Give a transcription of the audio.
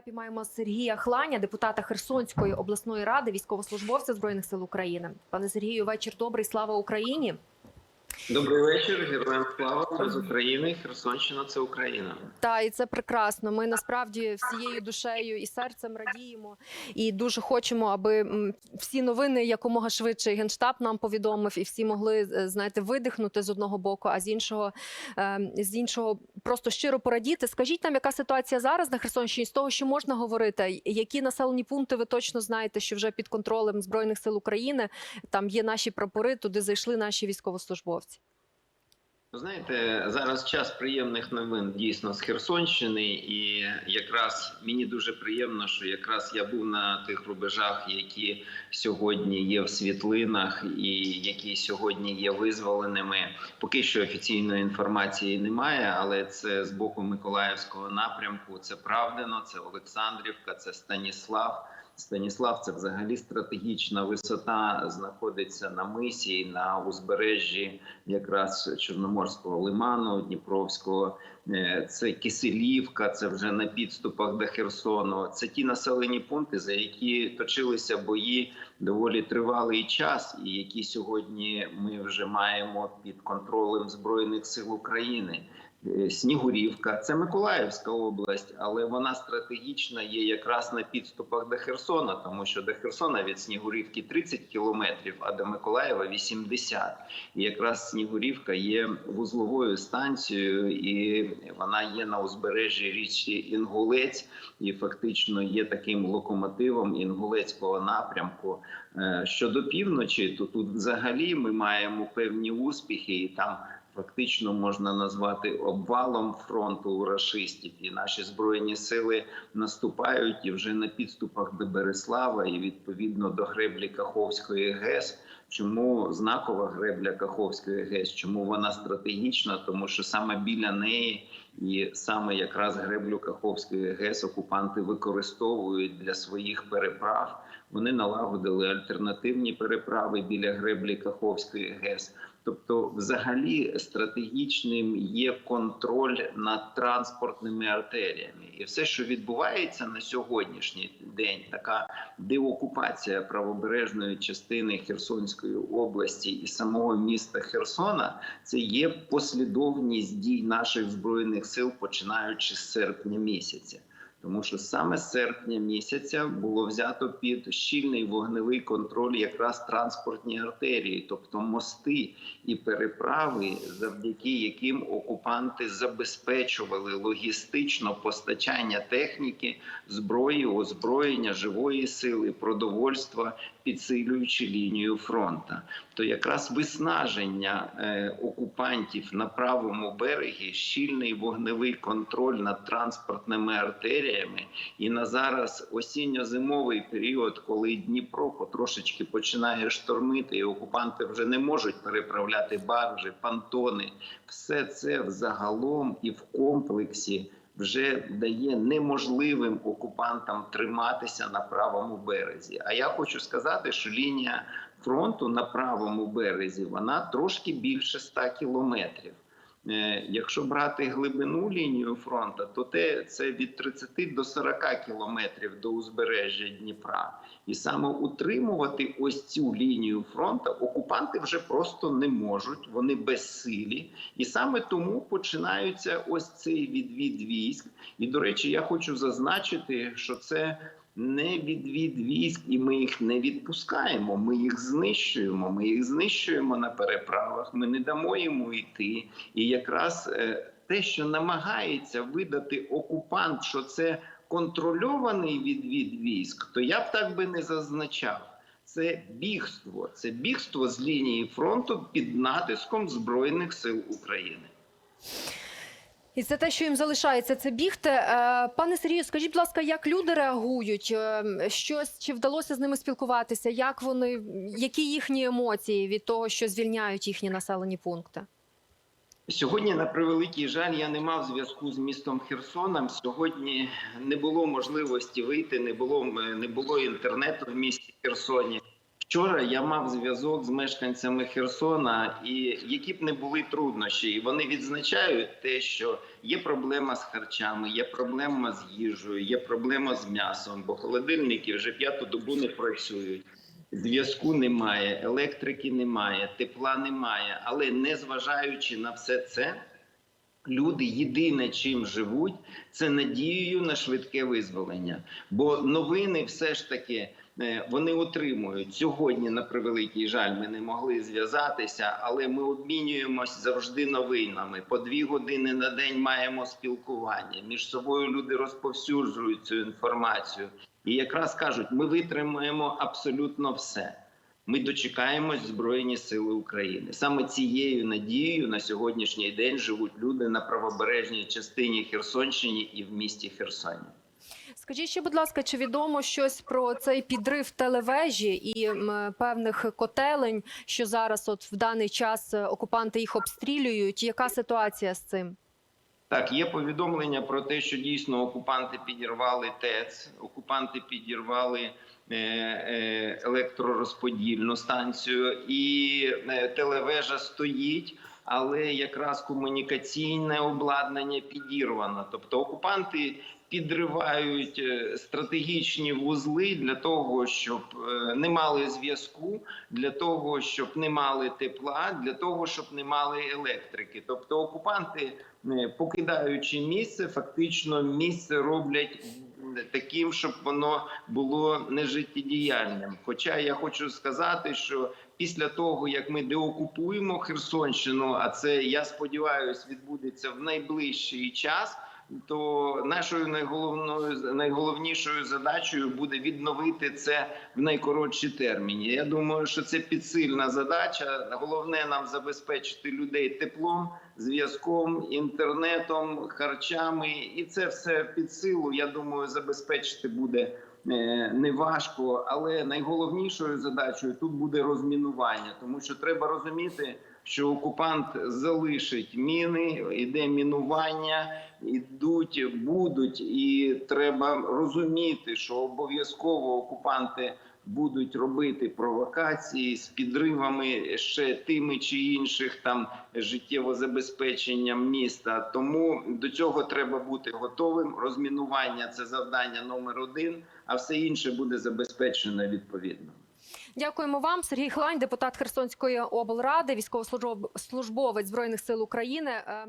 скайпі маємо Сергія Хланя, депутата Херсонської обласної ради, військовослужбовця збройних сил України. Пане Сергію, вечір добрий. Слава Україні. Добрий вечір, героям слава з України. Херсонщина це Україна. Та і це прекрасно. Ми насправді всією душею і серцем радіємо і дуже хочемо, аби всі новини якомога швидше генштаб нам повідомив, і всі могли е, знаєте, видихнути з одного боку, а з іншого е, з іншого просто щиро порадіти. Скажіть нам, яка ситуація зараз на Херсонщині з того, що можна говорити, які населені пункти ви точно знаєте, що вже під контролем збройних сил України там є наші прапори, туди зайшли наші військовослужбовці. Ви знаєте, зараз час приємних новин дійсно з Херсонщини, і якраз мені дуже приємно, що якраз я був на тих рубежах, які сьогодні є в світлинах, і які сьогодні є визволеними. Поки що офіційної інформації немає, але це з боку Миколаївського напрямку. Це Правдино, це Олександрівка, це Станіслав. Станіслав це взагалі стратегічна висота, знаходиться на мисі на узбережжі якраз Чорноморського лиману, Дніпровського. Е, Це Киселівка, це вже на підступах до Херсону. Це ті населені пункти, за які точилися бої доволі тривалий час, і які сьогодні ми вже маємо під контролем збройних сил України. Е, Снігурівка, це Миколаївська область, але вона стратегічна є якраз на підступах до Херсона, тому що до Херсона від Снігурівки 30 кілометрів, а до Миколаєва 80. І якраз Снігурівка є вузловою станцією, і вона є на узбережжі річці Інгулець, і фактично є таким локомотивом інгулецького напрямку. Е, Щодо півночі, то тут взагалі ми маємо певні успіхи, і там фактично можна назвати обвалом фронту у рашистів. І наші збройні сили наступають і вже на підступах до Береслава і відповідно до греблі Каховської ГЕС. Чому знакова гребля Каховської ГЕС? Чому вона стратегічна? Тому що саме біля неї і саме якраз греблю Каховської ГЕС окупанти використовують для своїх переправ. Вони налагодили альтернативні переправи біля греблі Каховської ГЕС. Тобто, взагалі, стратегічним є контроль над транспортними артеріями, і все, що відбувається на сьогоднішній день, така деокупація правобережної частини Херсонської області і самого міста Херсона, це є послідовність дій наших збройних сил, починаючи з серпня місяця. Тому що саме з серпня місяця було взято під щільний вогневий контроль якраз транспортні артерії, тобто мости і переправи, завдяки яким окупанти забезпечували логістично постачання техніки, зброї, озброєння, живої сили, продовольства, підсилюючи лінію фронту. То якраз виснаження е, окупантів на правому берегі, щільний вогневий контроль над транспортними артеріями, і на зараз осінньо-зимовий період, коли Дніпро потрошечки починає штормити, і окупанти вже не можуть переправляти баржі, пантони, все це взагалом і в комплексі. Вже дає неможливим окупантам триматися на правому березі. А я хочу сказати, що лінія фронту на правому березі вона трошки більше 100 кілометрів. Е, Якщо брати глибину лінію фронту, то це від 30 до 40 кілометрів до узбережжя Дніпра, і саме утримувати ось цю лінію фронту окупанти вже просто не можуть. Вони безсилі, і саме тому починаються ось цей відвід військ. І до речі, я хочу зазначити, що це не відвід військ, і ми їх не відпускаємо. Ми їх знищуємо. Ми їх знищуємо на переправах. Ми не дамо йому йти. І якраз е, те, що намагається видати окупант, що це контрольований відвід військ, то я б так би не зазначав. Це бігство, це бігство з лінії фронту під натиском збройних сил України. І це те, що їм залишається, це бігти. Е, Пане Сергію, скажіть, будь ласка, як люди реагують? Е, Щось чи вдалося з ними спілкуватися? Як вони, які їхні емоції від того, що звільняють їхні населені пункти? Сьогодні, на превеликий жаль, я не мав зв'язку з містом Херсоном. Сьогодні не було можливості вийти, не було не було інтернету в місті Херсоні. Вчора я мав зв'язок з мешканцями Херсона, і які б не були труднощі, і вони відзначають те, що є проблема з харчами, є проблема з їжею, є проблема з м'ясом, бо холодильники вже п'яту добу не працюють. Зв'язку немає, електрики немає, тепла немає. Але незважаючи на все це, люди єдине чим живуть, це надією на швидке визволення. Бо новини все ж таки вони отримують сьогодні. На превеликий жаль, ми не могли зв'язатися, але ми обмінюємось завжди новинами. По дві години на день маємо спілкування. Між собою люди розповсюджують цю інформацію. І якраз кажуть, ми витримаємо абсолютно все. Ми дочекаємось Збройні Сили України. Саме цією надією на сьогоднішній день живуть люди на правобережній частині Херсонщини і в місті Херсоні. Скажіть ще, будь ласка, чи відомо щось про цей підрив телевежі і певних котелень, що зараз, от в даний час, е, окупанти їх обстрілюють? Яка ситуація з цим? Так, є повідомлення про те, що дійсно окупанти підірвали ТЕЦ, окупанти підірвали е, е, електророзподільну станцію, і телевежа стоїть. Але якраз комунікаційне обладнання підірвано. Тобто окупанти підривають е, стратегічні вузли для того, щоб е, не мали зв'язку, для того, щоб не мали тепла, для того, щоб не мали електрики. Тобто окупанти, е, покидаючи місце, фактично місце роблять таким, щоб воно було нежиттєдіяльним. Хоча я хочу сказати, що після того як ми деокупуємо Херсонщину, а це я сподіваюся відбудеться в найближчий час. То нашою найголовною найголовнішою задачею буде відновити це в найкоротші терміни. Я думаю, що це підсильна задача. Головне нам забезпечити людей теплом, зв'язком, інтернетом, харчами, і це все під силу. Я думаю, забезпечити буде неважко, але найголовнішою задачею тут буде розмінування, тому що треба розуміти, що окупант залишить міни, іде мінування, ідуть, будуть, і треба розуміти, що обов'язково окупанти будуть робити провокації з підривами ще тими чи інших там життєво забезпеченням міста. Тому до цього треба бути готовим. Розмінування це завдання номер один, а все інше буде забезпечено відповідно. Дякуємо вам, Сергій Хлань, депутат Херсонської облради, військовослужбовець Збройних сил України. Е,